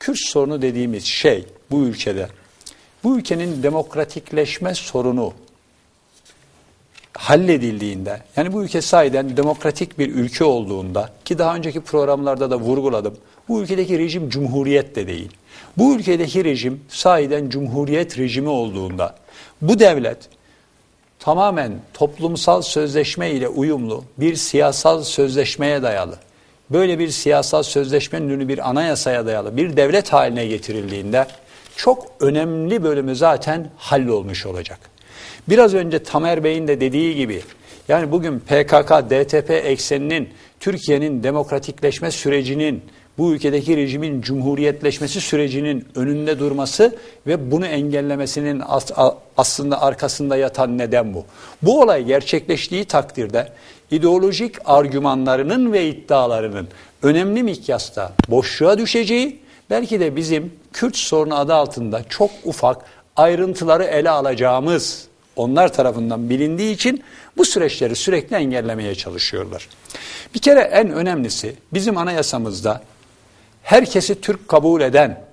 Kürt sorunu dediğimiz şey bu ülkede, bu ülkenin demokratikleşme sorunu halledildiğinde, yani bu ülke sahiden demokratik bir ülke olduğunda ki daha önceki programlarda da vurguladım, bu ülkedeki rejim cumhuriyet de değil. Bu ülkedeki rejim sahiden cumhuriyet rejimi olduğunda bu devlet tamamen toplumsal sözleşme ile uyumlu bir siyasal sözleşmeye dayalı, böyle bir siyasal sözleşmenin ünlü bir anayasaya dayalı bir devlet haline getirildiğinde çok önemli bölümü zaten hallolmuş olacak. Biraz önce Tamer Bey'in de dediği gibi yani bugün PKK, DTP ekseninin Türkiye'nin demokratikleşme sürecinin bu ülkedeki rejimin cumhuriyetleşmesi sürecinin önünde durması ve bunu engellemesinin aslında arkasında yatan neden bu. Bu olay gerçekleştiği takdirde ideolojik argümanlarının ve iddialarının önemli mikyasta boşluğa düşeceği, belki de bizim Kürt sorunu adı altında çok ufak ayrıntıları ele alacağımız onlar tarafından bilindiği için bu süreçleri sürekli engellemeye çalışıyorlar. Bir kere en önemlisi bizim anayasamızda herkesi Türk kabul eden,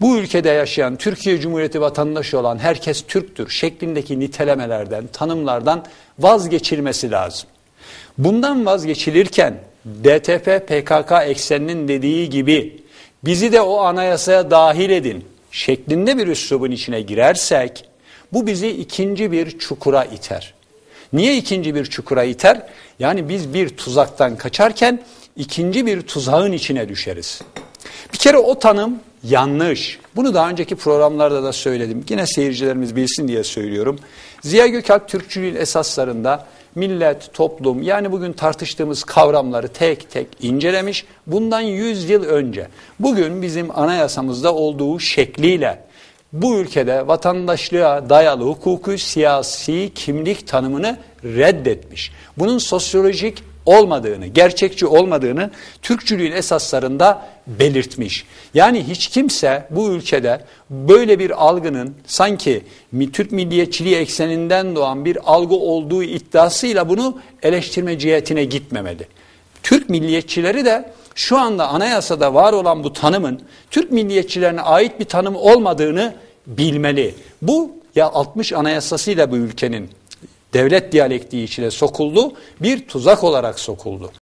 bu ülkede yaşayan, Türkiye Cumhuriyeti vatandaşı olan herkes Türktür şeklindeki nitelemelerden, tanımlardan vazgeçilmesi lazım. Bundan vazgeçilirken DTP PKK ekseninin dediği gibi bizi de o anayasaya dahil edin şeklinde bir üslubun içine girersek bu bizi ikinci bir çukura iter. Niye ikinci bir çukura iter? Yani biz bir tuzaktan kaçarken ikinci bir tuzağın içine düşeriz. Bir kere o tanım yanlış. Bunu daha önceki programlarda da söyledim. Yine seyircilerimiz bilsin diye söylüyorum. Ziya Gökalp Türkçülüğün esaslarında millet, toplum yani bugün tartıştığımız kavramları tek tek incelemiş. Bundan 100 yıl önce bugün bizim anayasamızda olduğu şekliyle bu ülkede vatandaşlığa dayalı hukuku siyasi kimlik tanımını reddetmiş. Bunun sosyolojik olmadığını, gerçekçi olmadığını Türkçülüğün esaslarında belirtmiş. Yani hiç kimse bu ülkede böyle bir algının sanki Türk milliyetçiliği ekseninden doğan bir algı olduğu iddiasıyla bunu eleştirme cihetine gitmemeli. Türk milliyetçileri de şu anda anayasada var olan bu tanımın Türk milliyetçilerine ait bir tanım olmadığını bilmeli. Bu ya 60 anayasasıyla bu ülkenin devlet diyalektiği içine sokuldu, bir tuzak olarak sokuldu.